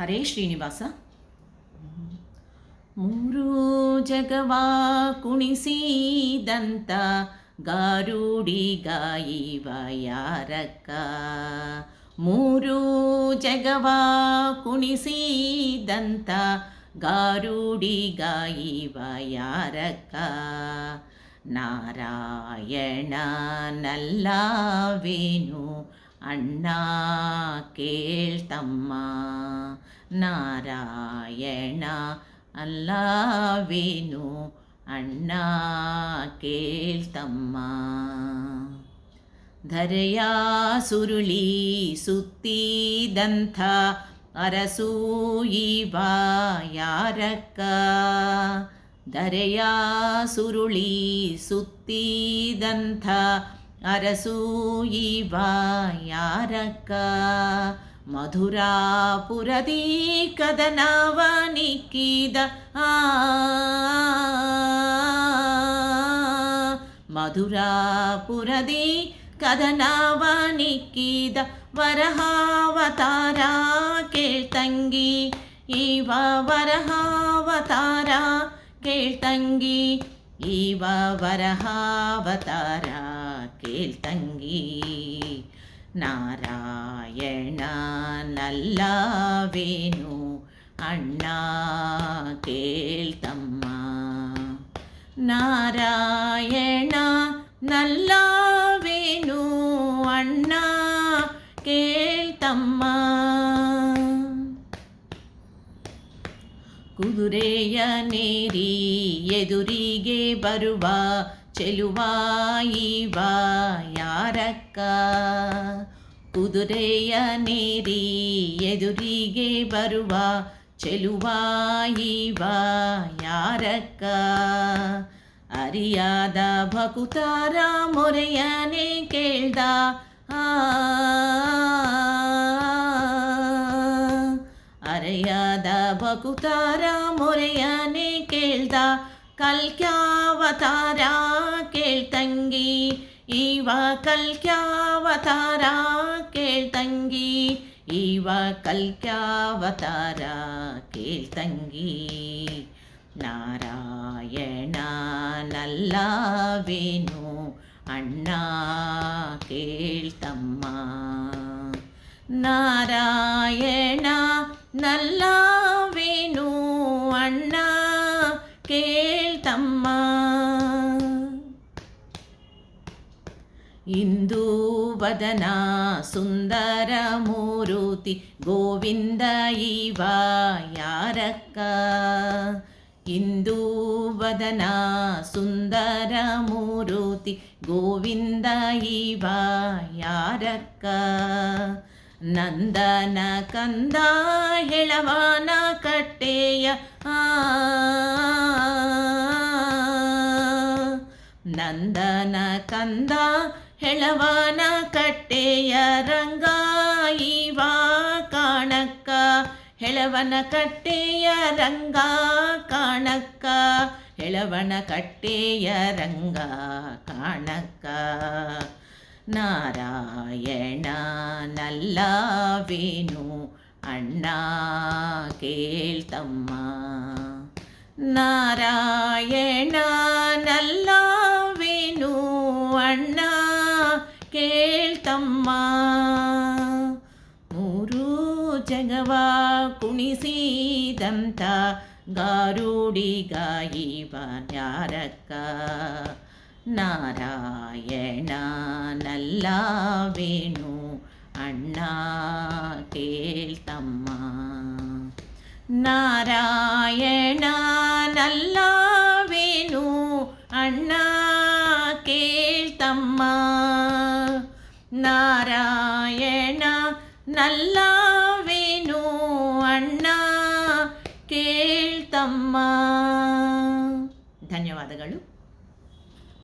ಹರೇ ಶ್ರೀನಿವಾಸ. ಮೂರು ಜಗವಾ ಕುಣಿಸಿದಂತ ಗಾರುಡಿಗಾಯಿವ ಯಾರಕ್ಕ. ಮೂರು ಜಗವಾ ಕುಣಿಸಿದಂತ ಗಾರುಡಿಗಾಯಿವ ಯಾರಕ್ಕ. ನಾರಾಯಣ ನಲ್ಲವೇನು ಅಣ್ಣ ಕೇಳ್ತಮ್ಮ, ನಾರಾಯಣ ಅಲ್ಲವೇನು? ಅಣ್ಣ ಕೇಳ್ತಮ್ಮ. ಧರೆಯ ಸುರುಳಿ ಸುತ್ತಿದಂಥ ಅರಸು ಇವ ಯಾರಕ್ಕ ಧರೆಯ ಸುರುಳಿ ಸುತ್ತಿದಂಥ ಅರಸು ಇವ ಯಾರಕ್ಕ ಮಧುರಾಪುರದಿ ಕದನವ ನಿಕ್ಕಿದ ಆ ಮಧುರಾಪುರದಿ ಕದನವ ನಿಕ್ಕಿದ ವರಹಾವತಾರ ಕೇಳ್ತಂಗಿ ಇವ ವರಹಾವತಾರ ಕೇಳ್ತಂಗಿ ഇവ വരഹാവതാര കേൾത്തങ്കി നാരായണ നല്ലവേനു അണ്ണ കേൾത്തമ്മ നാരായണ നല്ല ಕುದುರೆಯ ನೇರಿ ಎದುರಿಗೆ ಬರುವ ಚೆಲುವಾಯಿವ ಯಾರಕ್ಕ ಕುದುರೆಯ ನೇರಿ ಎದುರಿಗೆ ಬರುವ ಚೆಲುವಾಯಿವ ಯಾರಕ್ಕ ಅರಿಯಾದ ಭಕುತಾರ ಮೊರೆಯನೆ ಕೇಳ್ದ ಆ ಅರೆಯಾದ ಬಕುತಾರ ಮೊರೆಯನೆ ಕೇಳ್ದ ಕಲ್ಕ್ಯಾವತಾರ ಕೇಳ್ತಂಗಿ ಇವ ಕಲ್ಕ್ಯಾವತಾರ ಕೇಳ್ತಂಗಿ ಇವ ಕಲ್ಕ್ಯಾವತಾರ ಕೇಳ್ತಂಗಿ ನಾರಾಯಣ ನಲ್ಲವೇನು ಅಣ್ಣ ಕೇಳ್ತಮ್ಮ ನಾರಾಯಣ ನಲ್ಲವೇನು ಕೇಳ್ತಮ್ಮ ಇಂದು ವದನ ಸುಂದರ ಮೂರುತಿ ಗೋವಿಂದ ಇವ ಯಾರಕ್ಕ ಇಂದು ವದನ ಸುಂದರ ಮೂರುತಿ ಗೋವಿಂದ ಇವ ಯಾರಕ್ಕ ನಂದನ ಕಂದ ಹೆಳವನ ಕಟ್ಟೆಯ ಆ ನಂದನ ಕಂದ ಹೆಳವನ ಕಟ್ಟೆಯ ರಂಗ ಇವ ಕಾಣಕ್ಕ ಹೆಳವನ ಕಟ್ಟೆಯ ರಂಗ ಕಾಣಕ್ಕ ಹೆಳವನ ಕಟ್ಟೆಯ ರಂಗ ಕಾಣಕ್ಕ ನಾರಾಯಣ ನಲ್ಲವೇನು ಅಣ್ಣ ಕೇಳ್ತಮ್ಮ ನಾರಾಯಣ ನಲ್ಲವೇನು ಅಣ್ಣ ಕೇಳ್ತಮ್ಮ ಮೂರು ಜಗವ ಕುಣಿಸಿದಂಥ ಗಾರುಡಿಗಾಯಿವ ಯಾರಕ್ಕ ನಾರಾಯಣ ನಲ್ಲವೇನು ಅಣ್ಣ ಕೇಳ್ತಮ್ಮ ನಾರಾಯಣ ನಲ್ಲವೇನು ಅಣ್ಣ ಕೇಳ್ತಮ್ಮ ನಾರಾಯಣ ನಲ್ಲವೇನು ಅಣ್ಣ ಕೇಳ್ತಮ್ಮ ಧನ್ಯವಾದಗಳು